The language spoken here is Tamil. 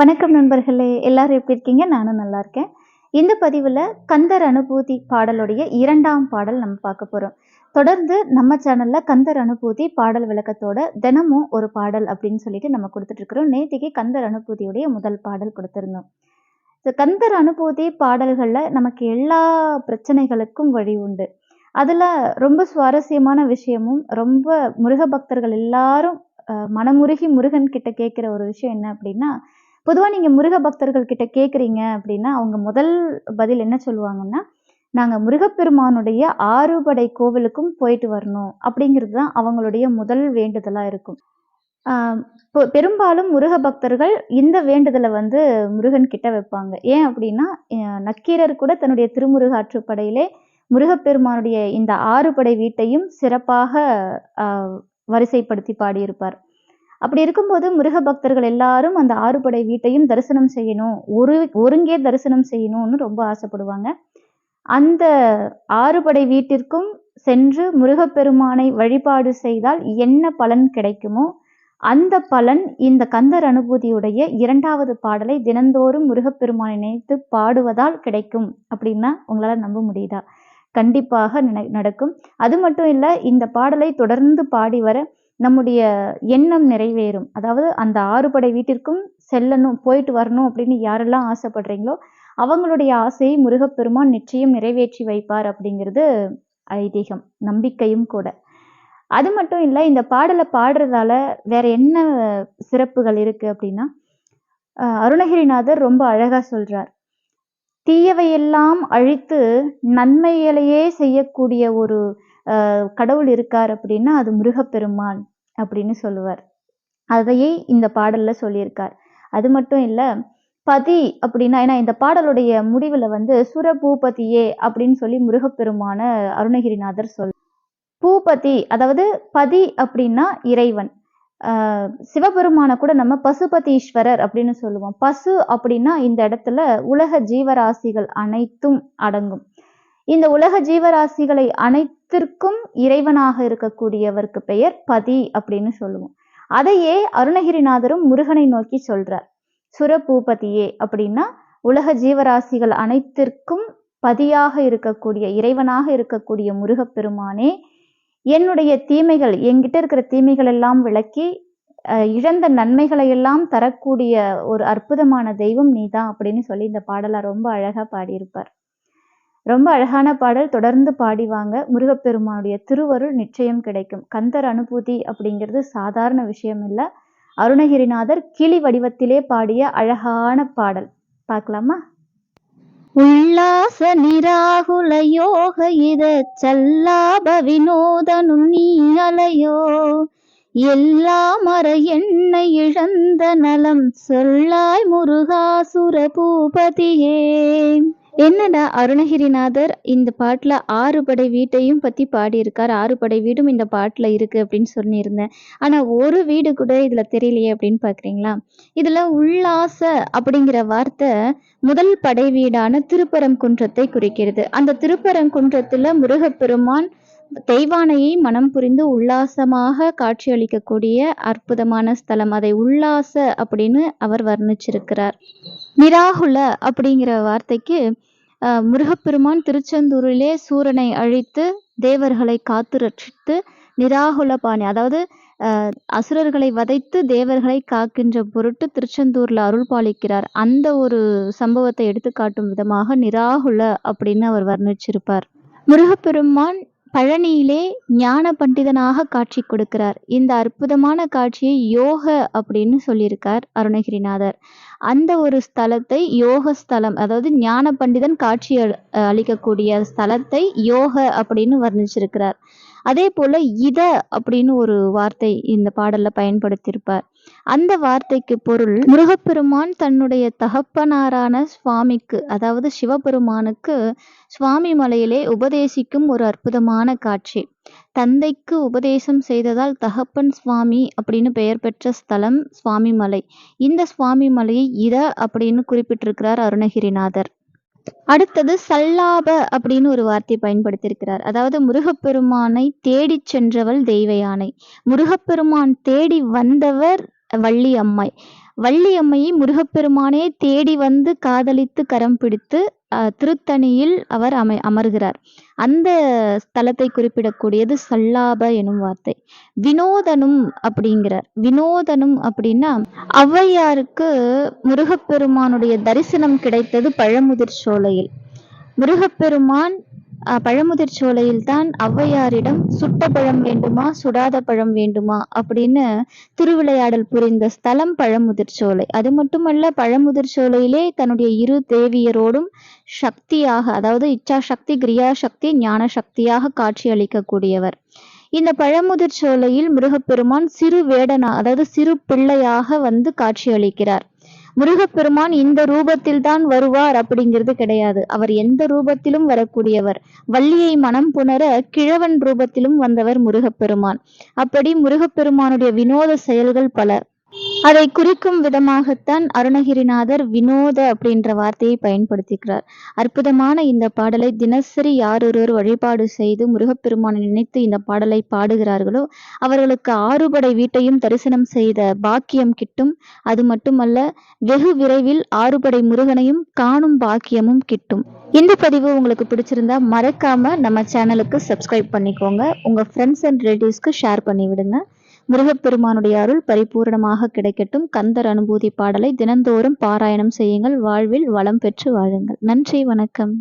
வணக்கம் நண்பர்களே எல்லாரும் எப்படி இருக்கீங்க? நானும் நல்லா இருக்கேன். இந்த பதிவில் கந்தர் அனுபூதி பாடலுடைய இரண்டாம் பாடல் நம்ம பார்க்க போகிறோம் தொடர்ந்து நம்ம சேனலில் கந்தர் அனுபூதி பாடல் விளக்கத்தோட தினமும் ஒரு பாடல் அப்படின்னு சொல்லிட்டு நம்ம கொடுத்துட்டு இருக்கிறோம். நேத்திக்கு கந்தர் அனுபூதியுடைய முதல் பாடல் கொடுத்துருந்தோம். ஸோ கந்தர் அனுபூதி பாடல்களில் நமக்கு எல்லா பிரச்சனைகளுக்கும் வழி உண்டு. அதில் ரொம்ப சுவாரஸ்யமான விஷயமும் ரொம்ப முருக பக்தர்கள் எல்லாரும் மனமுருகி முருகன் கிட்ட கேட்குற ஒரு விஷயம் என்ன அப்படின்னா பொதுவாக நீங்கள் முருக பக்தர்கள் கிட்ட கேட்குறீங்க அப்படின்னா அவங்க முதல் பதில் என்ன சொல்லுவாங்கன்னா நாங்கள் முருகப்பெருமானுடைய ஆறுபடை கோவிலுக்கும் போயிட்டு வரணும். அப்படிங்கிறது தான் அவங்களுடைய முதல் வேண்டுதலாக இருக்கும். இப்போ பெரும்பாலும் முருக பக்தர்கள் இந்த வேண்டுதலை வந்து முருகன் கிட்ட வைப்பாங்க. ஏன் அப்படின்னா நக்கீரர் கூட தன்னுடைய திருமுருக ஆற்றுப்படையிலே முருகப்பெருமானுடைய இந்த ஆறுபடை வீட்டையும் சிறப்பாக வரிசைப்படுத்தி பாடியிருப்பார். அப்படி இருக்கும்போது முருக பக்தர்கள் எல்லாரும் அந்த ஆறுபடை வீட்டையும் தரிசனம் செய்யணும். ஒரு ஒருங்கே தரிசனம் செய்யணும்னு ரொம்ப ஆசைப்படுவாங்க. அந்த ஆறுபடை வீட்டிற்கும் சென்று முருகப்பெருமானை வழிபாடு செய்தால் என்ன பலன் கிடைக்குமோ அந்த பலன் இந்த கந்தர் அனுபூதியுடைய இரண்டாவது பாடலை தினந்தோறும் முருகப்பெருமானை நினைத்து பாடுவதால் கிடைக்கும் அப்படின்னா உங்களால் நம்ப முடியுதா? கண்டிப்பாக நினை- நடக்கும். அது மட்டும் இல்லை இந்த பாடலை தொடர்ந்து பாடி வர நம்முடைய எண்ணம் நிறைவேறும். அதாவது அந்த ஆறுபடை வீட்டிற்கும் செல்லணும் போயிட்டு வரணும் அப்படின்னு யாரெல்லாம் ஆசைப்படுறீங்களோ அவங்களுடைய ஆசையை முருகப்பெருமான் நிச்சயம் நிறைவேற்றி வைப்பார் அப்படிங்கிறது ஐதீகம். நம்பிக்கையும் கூட. அது மட்டும் இல்லை இந்த பாடலை பாடுறதால வேற என்ன சிறப்புகள் இருக்கு அப்படின்னா அருணகிரிநாதர் ரொம்ப அழகா சொல்றார். தீயவையெல்லாம் அழித்து நன்மைகளையே செய்யக்கூடிய ஒரு கடவுள் இருக்கார் அப்படின்னா அது முருகப்பெருமான். அப்படின்னு சொல்லுவார். அதையே இந்த பாடல்ல சொல்லியிருக்கார். அது மட்டும் இல்ல பதி அப்படின்னா ஏன்னா இந்த பாடலுடைய முடிவுல வந்து சுர பூபதியே அப்படின்னு சொல்லி முருகப்பெருமான அருணகிரிநாதர் சொல் பூபதி அதாவது பதி அப்படின்னா இறைவன். ஆஹ் சிவபெருமான கூட நம்ம பசுபதீஸ்வரர் அப்படின்னு சொல்லுவோம். பசு அப்படின்னா இந்த இடத்துல உலக ஜீவராசிகள் அனைத்தும் அடங்கும். இந்த உலக ஜீவராசிகளை அனைத்திற்கும் இறைவனாக இருக்கக்கூடியவருக்கு பெயர் பதி அப்படின்னு சொல்லுவோம். அதையே அருணகிரிநாதரும் முருகனை நோக்கி சொல்றார். சுரபூபதியே அப்படின்னா உலக ஜீவராசிகள் அனைத்திற்கும் பதியாக இருக்கக்கூடிய இறைவனாக இருக்கக்கூடிய முருகப்பெருமானே என்னுடைய தீமைகள் என்கிட்ட இருக்கிற தீமைகள் எல்லாம் விளக்கி இழந்த நன்மைகளை எல்லாம் தரக்கூடிய ஒரு அற்புதமான தெய்வம் நீதான் அப்படின்னு சொல்லி இந்த பாடலை ரொம்ப அழகா பாடியிருப்பார். ரொம்ப அழகான பாடல் தொடர்ந்து பாடிவாங்க. முருகப்பெருமானுடைய திருவருள் நிச்சயம் கிடைக்கும். கந்தர் அனுபூதி அப்படிங்கிறது சாதாரண விஷயம் இல்லை. அருணகிரிநாதர் கிளி வடிவத்திலே பாடிய அழகான பாடல். பார்க்கலாமா? உல்லாச நிராகுல யோக இத சல்லாப வினோதனும் நீ அலையோ. எல்லா மர என்னை இழந்த நலம் சொல்லாய் முருகாசுர பூபதியே என்னடா அருணகிரிநாதர் இந்த பாட்டில் ஆறுபடை வீட்டையும் பற்றி பாடியிருக்கார். ஆறுபடை வீடும் இந்த பாட்டில் இருக்கு அப்படின்னு சொல்லியிருந்தேன். ஆனால் ஒரு வீடு கூட இதில் தெரியலையே அப்படின்னு பார்க்குறீங்களா இதில் உல்லாச அப்படிங்கிற வார்த்தை முதல் படை வீடான திருப்பரங்குன்றத்தை குறிக்கிறது. அந்த திருப்பரங்குன்றத்தில் முருகப்பெருமான் தெய்வானையை மனம் புரிந்து உல்லாசமாக காட்சியளிக்கக்கூடிய அற்புதமான ஸ்தலம். அதை உல்லாச அப்படின்னு அவர் வர்ணிச்சிருக்கிறார். நிராகுல அப்படிங்கிற வார்த்தைக்கு முருகப்பெருமான் திருச்செந்தூரிலே சூரனை அழித்து தேவர்களை காத்து ரட்சித்து நிராகுல பாணி அதாவது அஹ், அசுரர்களை வதைத்து தேவர்களை காக்கின்ற பொருட்டு திருச்செந்தூர்ல அருள் பாலிக்கிறார். அந்த ஒரு சம்பவத்தை எடுத்து காட்டும் விதமாக நிராகுல அப்படின்னு அவர் வர்ணிச்சிருப்பார். முருகப்பெருமான் பழனியிலே ஞான பண்டிதனாக காட்சி கொடுக்கிறார். இந்த அற்புதமான காட்சியை யோக அப்படின்னு சொல்லியிருக்கார் அருணகிரிநாதர். அந்த ஒரு ஸ்தலத்தை யோக ஸ்தலம் அதாவது ஞான பண்டிதன் காட்சி அளிக்கக்கூடிய ஸ்தலத்தை யோக அப்படின்னு வர்ணிச்சிருக்கிறார். அதே போல இத அப்படின்னு ஒரு வார்த்தை இந்த பாடல்ல பயன்படுத்தியிருப்பார். அந்த வார்த்தைக்கு பொருள் முருகப்பெருமான் தன்னுடைய தகப்பனாரான சுவாமிக்கு அதாவது சிவபெருமானுக்கு சுவாமி மலையிலே உபதேசிக்கும் ஒரு அற்புதமான காட்சி. தந்தைக்கு உபதேசம் செய்ததால் தகப்பன் சுவாமி அப்படின்னு பெயர் பெற்ற ஸ்தலம் சுவாமி மலை. இந்த சுவாமி மலையை இத அப்படின்னு குறிப்பிட்டிருக்கிறார் அருணகிரிநாதர். அடுத்தது சல்லாப அப்படின்னு ஒரு வார்த்தை பயன்படுத்தியிருக்கிறார். அதாவது முருகப்பெருமானை தேடிச் சென்றவள் தெய்வ யானை. முருகப்பெருமான் தேடி வந்தவர் வள்ளி அம்மை வள்ளி அம்மையை முருகப்பெருமானே தேடி வந்து காதலித்து கரம் பிடித்து திருத்தணியில் அவர் அமை அமர்கிறார். அந்த ஸ்தலத்தை குறிப்பிடக்கூடியது சல்லாப எனும் வார்த்தை. வினோதனும் அப்படிங்கிறார். வினோதனும் அப்படின்னா ஔவையாருக்கு முருகப்பெருமானுடைய தரிசனம் கிடைத்தது பழமுதிர் சோலையில். முருகப்பெருமான் அஹ், பழமுதிர் தான் ஔவையாரிடம் சுட்ட பழம் வேண்டுமா சுடாத பழம் வேண்டுமா அப்படின்னு திருவிளையாடல் புரிந்த ஸ்தலம் பழமுதிர் சோலை. அது மட்டுமல்ல பழமுதிர்ச்சோலையிலே தன்னுடைய இரு தேவியரோடும் சக்தியாக அதாவது இச்சா சக்தி கிரியா சக்தி ஞான சக்தியாக காட்சி அளிக்கக்கூடியவர். இந்த பழமுதிர் சோலையில் முருகப்பெருமான் சிறு வேடனா அதாவது சிறு பிள்ளையாக வந்து காட்சி அளிக்கிறார். முருகப்பெருமான் இந்த ரூபத்தில் தான் வருவார் அப்படிங்கிறது கிடையாது. அவர் எந்த ரூபத்திலும் வரக்கூடியவர். வள்ளியை மனம் புணர கிழவன் ரூபத்திலும் வந்தவர் முருகப்பெருமான். அப்படி முருகப்பெருமானுடைய வினோத செயல்கள் பல. அதை குறிக்கும் விதமாகத்தான் அருணகிரிநாதர் வினோத அப்படின்ற வார்த்தையை பயன்படுத்திக்கிறார். அற்புதமான இந்த பாடலை தினசரி யாரொருவர் வழிபாடு செய்து முருகப்பெருமானை நினைத்து இந்த பாடலை பாடுகிறார்களோ அவர்களுக்கு ஆறுபடை வீட்டையும் தரிசனம் செய்த பாக்கியம் கிட்டும். அது மட்டுமல்ல வெகு விரைவில் ஆறுபடை முருகனையும் காணும் பாக்கியமும் கிட்டும். இந்த பதிவு உங்களுக்கு பிடிச்சிருந்தா மறக்காம நம்ம சேனலுக்கு சப்ஸ்கிரைப் பண்ணிக்கோங்க. உங்க ஃப்ரெண்ட்ஸ் அண்ட் ரிலேட்டிவ்ஸ்க்கு ஷேர் பண்ணி விடுங்க முருகப்பெருமானுடைய அருள் பரிபூரணமாக கிடைக்கட்டும். கந்தர் அனுபூதி பாடலை தினந்தோறும் பாராயணம் செய்யுங்கள். வாழ்வில் வளம் பெற்று வாழுங்கள். நன்றி வணக்கம்.